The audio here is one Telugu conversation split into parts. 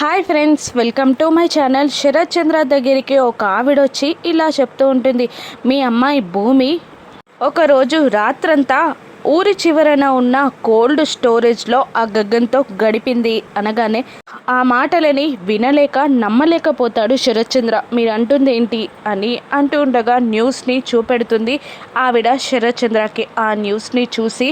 Hi friends welcome to my channel. Sharath Chandra దగ్గరికి ఒక ఆవిడ వచ్చి ఇలా చెప్తూ ఉంటుంది. మీ అమ్మాయి భూమి ఒకరోజు రాత్రంతా ఊరి చివరన ఉన్న కోల్డ్ స్టోరేజ్లో ఆ గగ్గంతో గడిపింది అనగానే ఆ మాటలని వినలేక నమ్మలేకపోతాడు శరత్ చంద్ర. మీరు అంటుంది ఏంటి అని అంటూ ఉండగా న్యూస్ని చూపెడుతుంది ఆవిడ శరత్ చంద్రకి. ఆ న్యూస్ని చూసి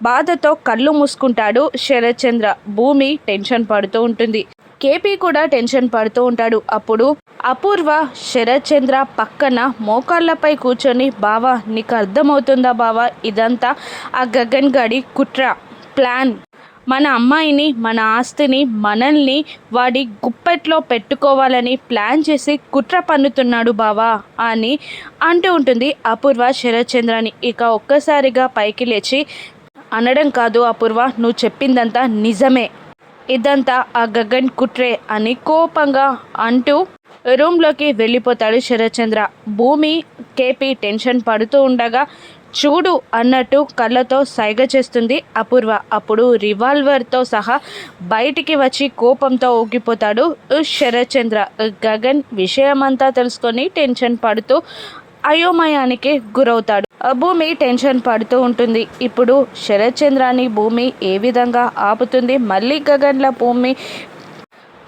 బాధతో కళ్ళు మూసుకుంటాడు శరత్ చంద్ర. భూమి టెన్షన్ పడుతూ ఉంటుంది. కేపీ కూడా టెన్షన్ పడుతూ ఉంటాడు. అప్పుడు అపూర్వ శరత్ చంద్ర పక్కన మోకాళ్ళపై కూర్చొని బావా నీకు అర్థమవుతుందా బావా? ఇదంతా ఆ గగన్ గడి కుట్ర ప్లాన్. మన అమ్మాయిని మన ఆస్తిని మనల్ని వాడి గుప్పెట్లో పెట్టుకోవాలని ప్లాన్ చేసి కుట్ర పన్నుతున్నాడు బావా అని అంటూ ఉంటుంది అపూర్వ శరత్ చంద్రని. ఇక ఒక్కసారిగా పైకి లేచి అనడం కాదు అపూర్వ నువ్వు చెప్పిందంతా నిజమే. ఇదంతా ఆ గగన్ కుట్రే అని కోపంగా అంటూ రూమ్లోకి వెళ్ళిపోతాడు శరత్చంద్ర. భూమి కేపీ టెన్షన్ పడుతూ ఉండగా చూడు అన్నట్టు కళ్ళతో సైగ చేస్తుంది అపూర్వ. అప్పుడు రివాల్వర్తో సహా బయటికి వచ్చి కోపంతో ఊగిపోతాడు శరత్చంద్ర. గగన్ విషయమంతా తెలుసుకొని టెన్షన్ పడుతూ అయోమయానికి గురవుతాడు. భూమి టెన్షన్ పడుతూ ఉంటుంది. ఇప్పుడు శరత్ చంద్రాని భూమి ఏ విధంగా ఆపుతుంది? మళ్ళీ గగన్ల భూమి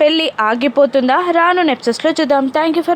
పెళ్ళి ఆగిపోతుందా? రాను నెప్సెస్లో చూద్దాం. Thank you for